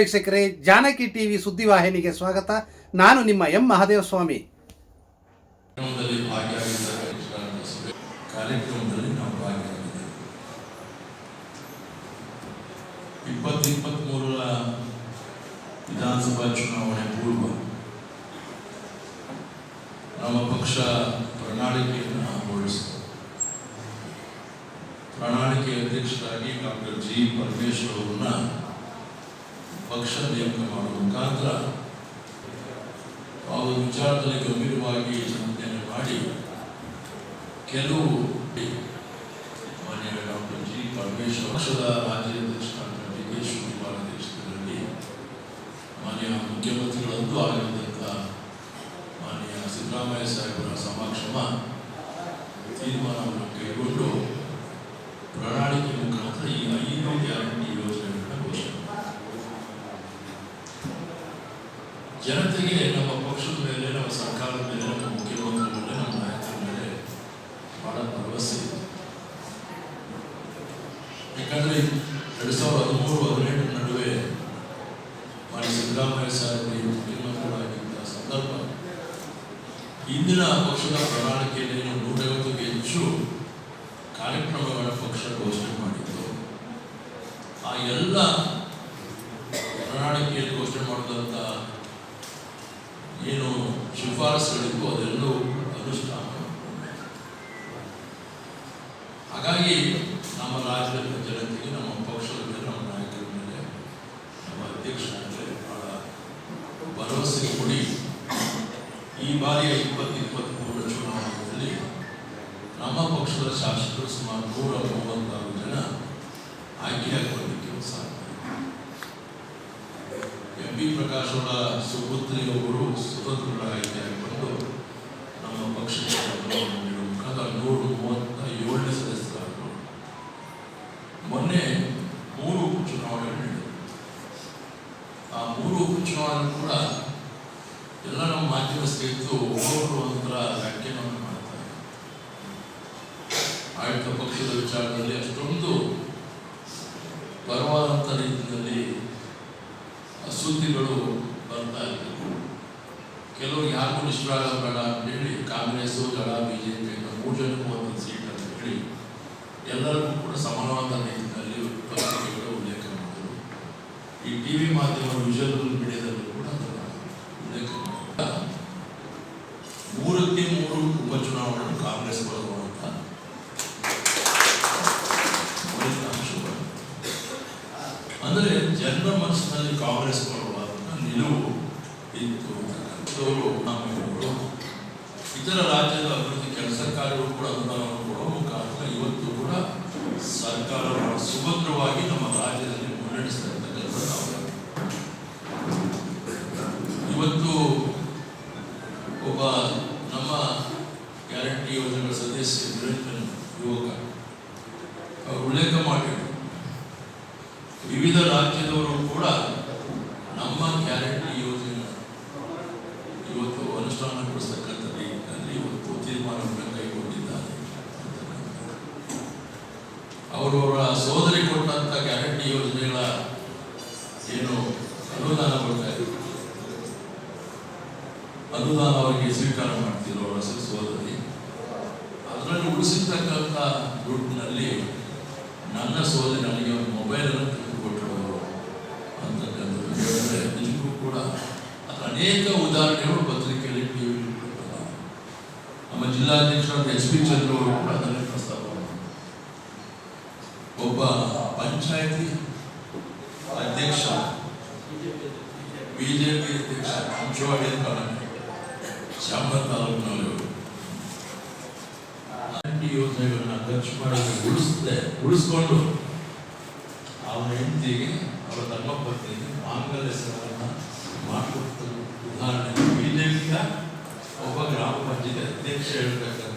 ವೀಕ್ಷಕರೇ, ಜಾನಕಿ ಟಿವಿ ಸುದ್ದಿವಾಹಿನಿಗೆ ಸ್ವಾಗತ. ನಾನು ನಿಮ್ಮ ಎಂ. ಮಹಾದೇವ ಸ್ವಾಮಿ ವಿಧಾನಸಭಾ ಚುನಾವಣೆ ಪೂರ್ವ ನಮ್ಮ ಪಕ್ಷ ಪ್ರಣಾಳಿಕೆಯನ್ನು ಹೊರಡಿಸಿತು ಪ್ರಣಾಳಿಕೆ ಅಧ್ಯಕ್ಷರಾಗಿ ಡಾಕ್ಟರ್ ಜಿ. ಪರಮೇಶ್ವರ್ ಅವರನ್ನ ಪಕ್ಷ ನೇಮಕ ಮಾಡುವ ಮುಖಾಂತರ ಅವರು ವಿಚಾರದಲ್ಲಿ ಗಂಭೀರವಾಗಿ ಚಿಂತನೆ ಮಾಡಿ ಕೆಲವು ಮಾನ್ಯ ಡಾಕ್ಟರ್ ಜಿ. ಪರಮೇಶ್ವರ್ ಪಕ್ಷದ ರಾಜ್ಯಾಧ್ಯಕ್ಷ ಡಾಕ್ಟರ್ ಡಿ. ಕೆ. ಶಿವಕುಮಾರ್ ಅಧ್ಯಕ್ಷತೆಯಲ್ಲಿ ಮಾನ್ಯ ಮುಖ್ಯಮಂತ್ರಿಗಳಂತೂ ಆಗಿರತಕ್ಕ ಮಾನ್ಯ ಸಿದ್ದರಾಮಯ್ಯ ಸಾಹೇಬರ ಸಮಕ್ಷಮ ತೀರ್ಮಾನವನ್ನು ಕೈಗೊಂಡು ಪ್ರಣಾಳಿಕೆ ಮುಖಾಂತರ ಈ ಐದು ಗ್ಯಾರಂಟಿ ಯೋಜನೆಗಳನ್ನ ಘೋಷಣೆ ಮಾಡಿದ್ದಾರೆ. ಜನತೆಗೆ ನಮ್ಮ ಪಕ್ಷದ ಮೇಲೆ, ನಮ್ಮ ಸರ್ಕಾರದ ಮೇಲೆ, ನಮ್ಮ ಮುಖ್ಯಮಂತ್ರಿ ಮೇಲೆ, ನಮ್ಮ ನಾಯಕರ ಮೇಲೆ ಬಹಳ ಭರವಸೆ ಇದೆ. ಯಾಕಂದ್ರೆ ಎರಡ್ ಸಾವಿರದ ಹದಿಮೂರು, ಹದಿನೆಂಟು ನಡುವೆ ಮಾನ್ಯ ಸಿದ್ದರಾಮಯ್ಯ ಸಾಹೇಬರು ಮುಖ್ಯಮಂತ್ರಿಗಳಾಗಿದ್ದ ಸಂದರ್ಭ, ಇಂದಿನ ಪಕ್ಷದ ಪ್ರಣಾಳಿಕೆಯಲ್ಲಿ ನೂರೈವತ್ತಕ್ಕೂ ಹೆಚ್ಚು ಕಾರ್ಯಕ್ರಮಗಳ ಪಕ್ಷ ಘೋಷಣೆ ಮಾಡಿತ್ತು. ಆ ಎಲ್ಲ ಪ್ರಣಾಳಿಕೆಯಲ್ಲಿ ಘೋಷಣೆ ಮಾಡಿದಂಥ ಏನು ಶಿಫಾರಸುಗಳಿಗೂ ಅದೆಲ್ಲೂ ಅನುಷ್ಠಾನ ಹಾಗಾಗಿ ನಮ್ಮ ರಾಜ್ಯದ ಜನತೆಗೆ, ನಮ್ಮ ಪಕ್ಷದ ಮೇಲೆ ನಮ್ಮ ನಾಯಕರ ಮೇಲೆ, ನಮ್ಮ ಅಧ್ಯಕ್ಷ ಅಂದರೆ ಬಹಳ ಭರವಸೆ ಕೊಡಿ. ಈ ಬಾರಿಯ ಇಪ್ಪತ್ತು ಇಪ್ಪತ್ತ್ಮೂರರ ಚುನಾವಣೆಯಲ್ಲಿ ನಮ್ಮ ಪಕ್ಷದ ಶಾಸಕರು ಸುಮಾರು ನೂರ ಮೂವತ್ತಾರು ಜನ ಆಯ್ಕೆಯಾಗಿ ಬರಲಿಕ್ಕೆ ಸಾಧ್ಯ. ಪಿ ಪ್ರಕಾಶ್ ಅವರ ಸುಪುತ್ರಿ ಒಬ್ಬರು ಸ್ವತಂತ್ರರಾಗಿದ್ದಾರೆ ಬಂದು ನಮ್ಮ ಪಕ್ಷದ ನೂರು ಮೂವತ್ತ ಏಳನೇ ಸದಸ್ಯರಾದರು. ಮೊನ್ನೆ ಮೂರು ಉಪಚುನಾವಣೆಗಳು ನಡೆದವು. ಆ ಮೂರು ಉಪಚುನಾವಣೆ ಕೂಡ ಎಲ್ಲ ನಮ್ಮ ಮಾಧ್ಯಮ ಸ್ನೇಹಿತರು ಒಬ್ಬೊಬ್ಬರು ಒಂಥರ ವ್ಯಾಖ್ಯಾನವನ್ನು ಮಾಡ್ತಾರೆ. ಆಡಳಿತ ಪಕ್ಷದ ವಿಚಾರದಲ್ಲಿ ಅಷ್ಟೊಂದು ಕೆಲವರು ಯಾರಿಗೂ ಅಂತ ಹೇಳಿ ಕಾಂಗ್ರೆಸ್ಸು ದಳ ಬಿಜೆಪಿ ಅಂತ ಮೂರು ಜನಕ್ಕೂ ಒಂದೊಂದು ಸೀಟ್ ಅಂತ ಹೇಳಿ, ಎಲ್ಲರಿಗೂ ಕೂಡ ಸಮಾನವಾದ ನೆಲೆಯಲ್ಲಿ ಪತ್ರಿಕೆಗಳು ಉಲ್ಲೇಖ ಮಾಡಿದರು. ಈ ಟಿ ವಿ ಮಾಧ್ಯಮ ವಿಜುವಲ್ ಮೀಡಿಯಾದಲ್ಲೂ ಕೂಡ ಅದನ್ನು ಉಲ್ಲೇಖ ಮೂರಕ್ಕೆ ಮೂರು ಉಪಚುನಾವಣೆ ಕಾಂಗ್ರೆಸ್ ಫಲಿತಾಂಶಗಳು ಅಂದರೆ ಜನರ ಮನಸ್ಸಿನಲ್ಲಿ ಕಾಂಗ್ರೆಸ್ ಬರುವಂತ ನಿಲುವು ಇತ್ತು ಅಂತಕ್ಕಂಥವ್ರು ನಮ್ಮೆಲ್ಲರೂ ಇತರ ರಾಜ್ಯದ ಅಭಿವೃದ್ಧಿ ಕೆಲಸ ಕಾರ್ಯಗಳು ಕೂಡ ಅನುದಾನವನ್ನು ಕೊಡುವ ಮುಖಾಂತರ ಇವತ್ತು ಕೂಡ ಸರ್ಕಾರ ಸುಭದ್ರವಾಗಿ ನಮ್ಮ ರಾಜ್ಯದಲ್ಲಿ ಮುನ್ನಡೆಸ್ತಾ ನಾವು ಇವತ್ತು ಒಬ್ಬ ನಮ್ಮ ಗ್ಯಾರಂಟಿ ಯೋಜನೆಗಳ ಸದಸ್ಯ ನಿರಂಜನ್ ಯುವಕ, ಅವರು ಉಲ್ಲೇಖ ಮಾಡಿದರು. ವಿವಿಧ ರಾಜ್ಯದವರು ಕೂಡ ನಮ್ಮ ಗ್ಯಾರಂಟಿ ಯೋಜನೆ ಇವತ್ತು ಒಂದು ಇವತ್ತು ತೀರ್ಮಾನವನ್ನು ಕೈಗೊಂಡಿದ್ದಾರೆ. ಅವರವರ ಸೋದರಿ ಕೊಟ್ಟಂಥ ಗ್ಯಾರಂಟಿ ಯೋಜನೆಗಳ ಏನು ಅನುದಾನ ಕೊಡ್ತಾ ಇದೆ ಅನುದಾನ ಅವರಿಗೆ ಸ್ವೀಕಾರ ಮಾಡ್ತಿರೋ ಅವರ ಸೋದರಿ ಅದರಲ್ಲಿ ಉಳಿಸಿರ್ತಕ್ಕಂಥ ದುಡ್ಡಿನಲ್ಲಿ ಜಿಲ್ಲಾಧ್ಯಕ್ಷರಾದ ಎಚ್ ಪಿ ಚಂದ್ರ ಅವರು ಕೂಡ ಅದನ್ನೇ ಪ್ರಸ್ತಾಪ ಒಬ್ಬ ಪಂಚಾಯತಿ ಅಧ್ಯಕ್ಷ, ಬಿಜೆಪಿ ಅಧ್ಯಕ್ಷ ಹಂಚವಾಡಿ ಕಾಲನಿ ಶಾಮರ ತಾಲೂಕಿನವರು. ಯೋಜನೆಗಳನ್ನ ಖರ್ಚು ಮಾಡಿ ಉಳಿಸದೆ, ಉಳಿಸ್ಕೊಂಡು ಅವನ ಹೆಂಡತಿಗೆ ಅವರ ಧರ್ಮ ಪತ್ನಿಗೆ ಮಾಂಗಲ್ಯ ಸರವನ್ನು ಒಬ್ಬ ಗ್ರಾಮ